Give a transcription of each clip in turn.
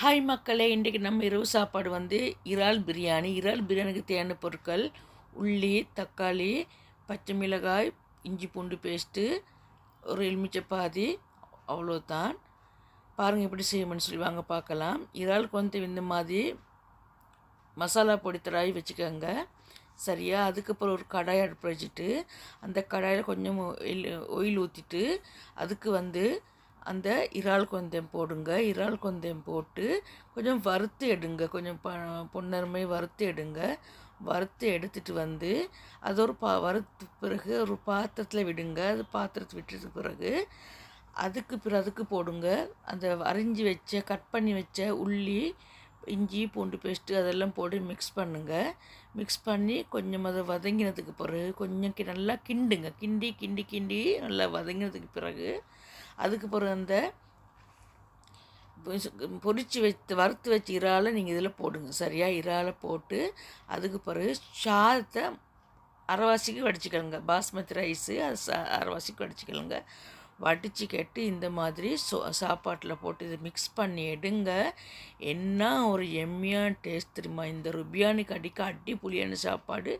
Hi மக்களே இன்றைக்கு நம்ம இரவு சாப்பாடு வந்து இறால் பிரியாணி. இறால் பிரியாணிக்கு தேவையான பொருட்கள் உள்ளி தக்காளி பச்சை மிளகாய் இஞ்சி பூண்டு பேஸ்ட்டு ஒரு எலுமிச்சை பாதி அவ்வளோதான். பாருங்கள் எப்படி செய்யணும்னு சொல்லி வாங்க பார்க்கலாம். இறாலுக்கு வந்து இந்த மாதிரி மசாலா பொடி தராய் வச்சுக்கோங்க. சரியா? அதுக்கப்புறம் ஒரு கடாய் அடுப்பு வச்சுட்டு அந்த கடாயில் கொஞ்சம் ஒயில் ஊற்றிட்டு அதுக்கு வந்து அந்த இறால் கொஞ்சம் போடுங்க. இறால் கொஞ்சம் போட்டு கொஞ்சம் வறுத்து எடுங்க. கொஞ்சம் ப பொன்னருமை வறுத்து எடுங்க. வறுத்து எடுத்துகிட்டு வந்து அது ஒரு பா வறுத்து பிறகு ஒரு பாத்திரத்தில் விடுங்க. அது பாத்திரத்தை விட்டுட்டு பிறகு அதுக்கு பிறகு அதுக்கு போடுங்க. அந்த அரிஞ்சு வச்ச கட் பண்ணி வச்ச உள்ளி இஞ்சி பூண்டு பேஸ்ட்டு அதெல்லாம் போட்டு மிக்ஸ் பண்ணுங்கள் மிக்ஸ் பண்ணி கொஞ்சம் அதை வதங்கினதுக்கு பிறகு கொஞ்சம் கி நல்லா கிண்டுங்க. கிண்டி கிண்டி கிண்டி நல்லா வதங்கினதுக்கு பிறகு அதுக்கு பிறகு அந்த பொரித்து வச்சு வறுத்து வச்சு இறாலை நீங்கள் இதில் போடுங்க. சரியாக இறாலை போட்டு அதுக்கு பிறகு சாதத்தை அரைவாசிக்கு வடிச்சுக்கலுங்க பாஸ்மதி ரைஸு அது சா அரைவாசிக்கு வடிச்சுக்கலுங்க வடித்து கெட்டு இந்த மாதிரி சோ சாப்பாட்டில் போட்டு இதை மிக்ஸ் பண்ணி எடுங்க. என்ன ஒரு எம்மியான டேஸ்ட் தெரியுமா? இந்த ருபியானுக்கு அடிக்க அடி புளியான சாப்பாடு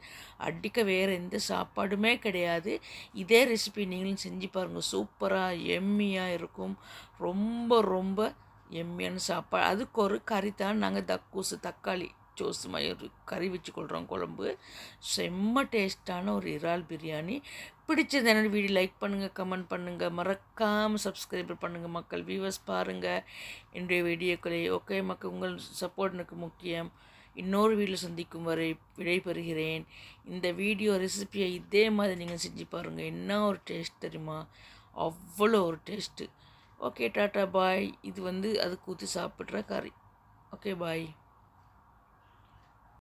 அடிக்க வேறு எந்த சாப்பாடுமே கிடையாது. இதே ரெசிபி நீங்களும் செஞ்சு பாருங்கள் சூப்பராக எம்மியாக இருக்கும். ரொம்ப ரொம்ப எம்மியான சாப்பாடு அதுக்கு ஒரு கறி தான் நாங்கள் தக்கூசு தக்காளி. ஜோஸ் மாதிரி ஒரு கறி வச்சு கொள்கிறோம் குழம்பு. செம்ம டேஸ்ட்டான ஒரு இறால் பிரியாணி. பிடிச்சது என்னோடய வீடியோ லைக் பண்ணுங்கள் கமெண்ட் பண்ணுங்கள் மறக்காமல் சப்ஸ்கிரைபர் பண்ணுங்கள் மக்கள் வியூவர்ஸ் பாருங்கள் என்னுடைய வீடியோக்களை ஓகே மக்கள் உங்கள் சப்போர்ட் எனக்கு முக்கியம். இன்னொரு வீடியோ சந்திக்கும் வரை விடைபெறுகிறேன். இந்த வீடியோ ரெசிபியை இதே மாதிரி நீங்கள் செஞ்சு பாருங்கள் என்ன ஒரு டேஸ்ட் தெரியுமா? அவ்வளோ ஒரு டேஸ்ட்டு ஓகே டாட்டா பாய் இது வந்து அதுக்கு ஊற்றி சாப்பிட்ற கறி. Okay bye